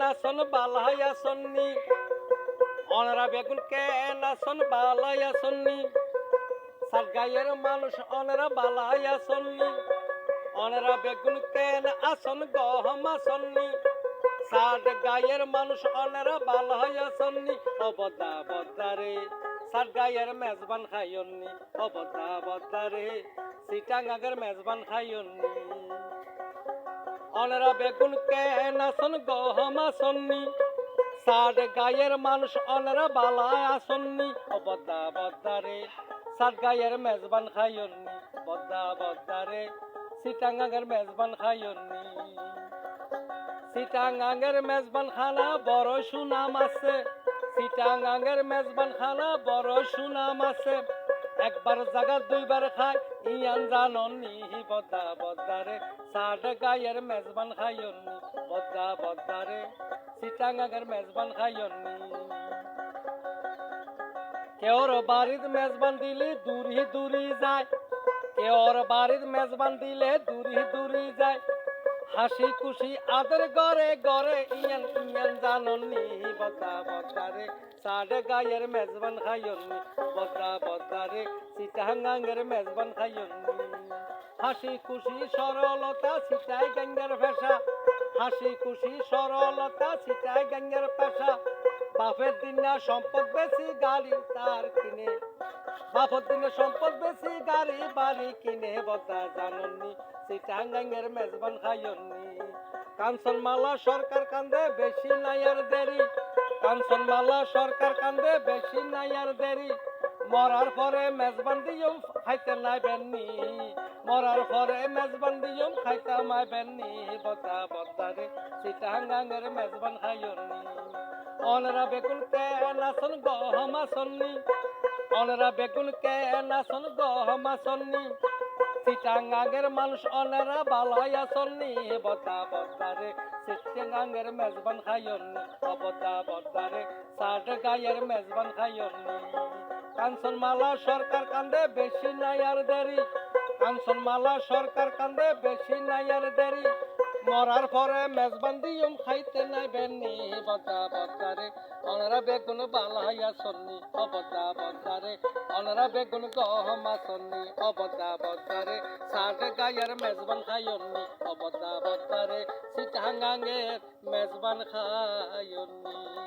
নাচন বালাইয়া সন্নি অনরা বেগুন কে নাচন বালাইয়া সন্নি সার গায়ের মানুষ অনরা বালাইয়া সন্নি অনরা বেগুন কেন আসন গহমা সন্নি সার গায়ের মানুষ অনরা বালাইয়া সন্নি অবদা বদারে সার গায়ের মেজবান খাইয়নি অবদা বদারে সিটাঙ্গাগের মেজবান খাইয়নি অনরা বেগুন কে নাচন গহমা সন্নি। সাড গায়ের মানুষ অনরা বালা আসন্নি। ও বদ্দা বদ্দারে সাড গায়ের মেজবান খাইয়নি বদ্দা বদ্দারে সিটাঙ্গাঙ্গের মেজবান খাইয়নি সিটাঙ্গাঙ্গের মেজবান খানা বড় সুনাম আছে। সিটাঙ্গাঙ্গের মেজবান খানা বড় সুনাম আছে। একবার জায়গা দুইবার খাই ইয়ান জাননি বদ্দা বদ্দারে সাড গায়ের মেজবান খাইয়নি বদ্দা বদ্দারে সিটাঙ্গাঙ্গের মেজবান খাইয়নি কেওর বাড়ির মেজবান দিলে দূরি দূরি যায়। কেওর বাড়ির মেজবান দিলে দূরি দূরি যায়। হাসি খুশি আদর গড়ে গড়ে, ইয়ান ইয়ান জাননি বদ্দা বদ্দারে সাড়ে গায়ের মেজবান খাইয়নি বদ্দা বদ্দারে সিটাঙ্গাঙ্গের মেজবান খাইয়নি হাসি খুশি, সরলতা সিটাই গঙ্গের ভেসা হাসি খুশি, সরলতা সিটাই গঙ্গের পেশা। বাপের দিন না সম্পদ বেশি, গাড়ি তার কিনে। বাপের দিনে সম্পদ বেশি, গাড়ি বাড়ি কিনে। বদা জাননি সিটাঙ্গাঙ্গের মেজবান খাইয়নি কাঞ্চনমালা সরকার কান্দে, বেশি নাইয়ার দেরি। কাঞ্চনমালা সরকার কান্দে, বেশি নাইয়ার দেরি। মরার পরে মেজবান দিয়ম খাইতে নাই বেননি মরার পরে মেজবান দিয়ম খাইতে মাই বেননি বদা বদারে সিটাঙ্গাঙ্গের মেজবান খাইয়নি অনরা বেগুন কে নাচন গহমা সন্নি অনরা বেগুন কে নাচন গহমা সন্নি চিটাঙ্গাঙ্গের মানুষ অনেরা বালাইয়া সন্নি বদা বদারে চিটাঙ্গাঙ্গের মেজবান খাইয়নি অবদা বদারে সাট গায়ের মেজবান খাইয়নি কাঞ্চনমালা সরকার কান্দে, বেশি নাই আর দেরি। কাঞ্চনমালা সরকার কান্দে, বেশি নাই আর দেরি। মরার পরে মেজবান দিয়ম খাইতে নাই বেননি বদা বদারে অনরা বেগুন বালাইয়া সন্নি। অবদা বদারে অনরা বেগুন গহমা সন্নি। অবদা বদারে সাট গায়ের মেজবান খাইয়নি। অবদা বদারে সিটাঙ্গাঙ্গের মেজবান খাইয়নি।